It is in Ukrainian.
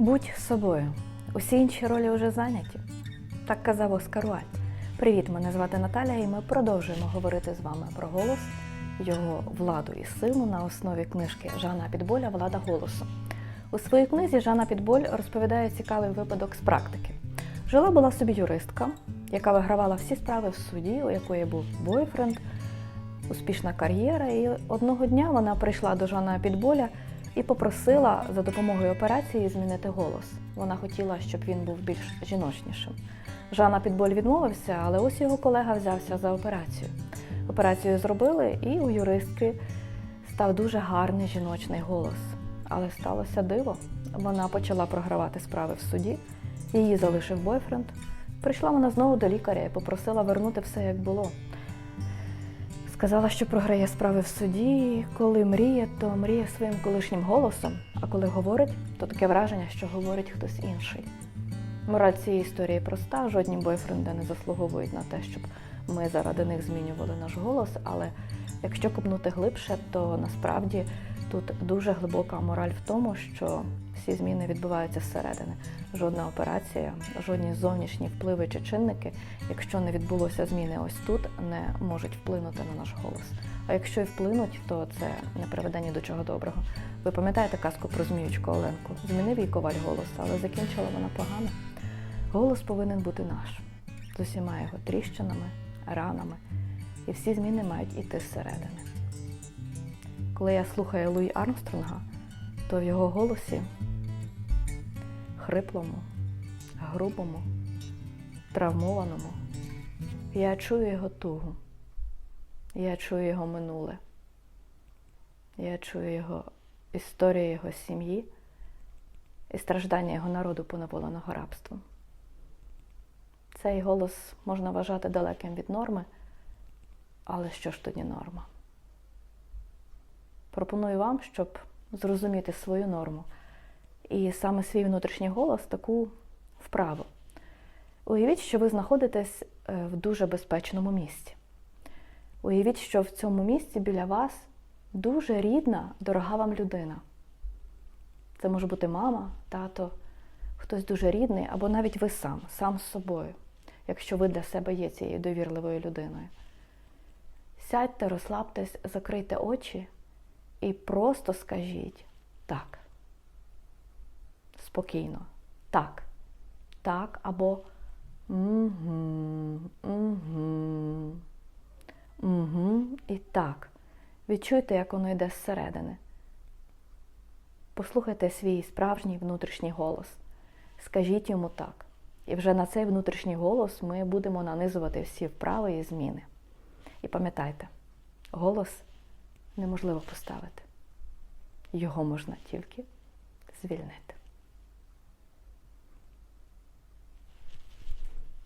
Будь собою. Усі інші ролі вже зайняті. Так казав Оскар Уальд. Привіт, мене звати Наталя, і ми продовжуємо говорити з вами про голос, його владу і силу на основі книжки Жана Підболя Влада голосу. У своїй книзі Жанна Підболь розповідає цікавий випадок з практики. Жила була собі юристка, яка вигравала всі справи в суді, у якої був бойфренд, успішна кар'єра. І одного дня вона прийшла до Жана Підболя і попросила за допомогою операції змінити голос. Вона хотіла, щоб він був більш жіночнішим. Жанна Підболь відмовився, але ось його колега взявся за операцію. Операцію зробили, і у юристки став дуже гарний жіночний голос. Але сталося диво. Вона почала програвати справи в суді, її залишив бойфренд. Прийшла вона знову до лікаря і попросила вернути все як було. Сказала, що програє справи в суді. Коли мріє, то мріє своїм колишнім голосом, а коли говорить, то таке враження, що говорить хтось інший. Мораль цієї історії проста: жодні бойфренди не заслуговують на те, щоб ми заради них змінювали наш голос. Але якщо копнути глибше, то насправді тут дуже глибока мораль в тому, що всі зміни відбуваються зсередини. Жодна операція, жодні зовнішні впливи чи чинники, якщо не відбулося зміни ось тут, не можуть вплинути на наш голос. А якщо і вплинуть, то це не приведе ні до чого доброго. Ви пам'ятаєте казку про зміючку Оленку? Змінив їй коваль голос, але закінчила вона погано. Голос повинен бути наш з усіма його тріщинами, ранами, і всі зміни мають іти зсередини. Коли я слухаю Луї Армстронга, то в його голосі хриплому, грубому, травмованому, я чую його тугу, я чую його минуле, я чую його історію його сім'ї і страждання його народу поневоленого рабством. Цей голос можна вважати далеким від норми, але що ж тоді норма? Пропоную вам, щоб зрозуміти свою норму і саме свій внутрішній голос таку вправу. Уявіть, що ви знаходитесь е, в дуже безпечному місці. Уявіть, що в цьому місці біля вас дуже рідна, дорога вам людина. Це може бути мама, тато, хтось дуже рідний, або навіть ви сам, сам з собою, якщо ви для себе є цією довірливою людиною. Сядьте, розслабтесь, закрийте очі і просто скажіть так. Спокійно. Так. Так або угу, угу, угу і так. Відчуйте, як воно йде зсередини. Послухайте свій справжній внутрішній голос. Скажіть йому так. І вже на цей внутрішній голос ми будемо нанизувати всі вправи і зміни. І пам'ятайте, голос неможливо поставити. Його можна тільки звільнити.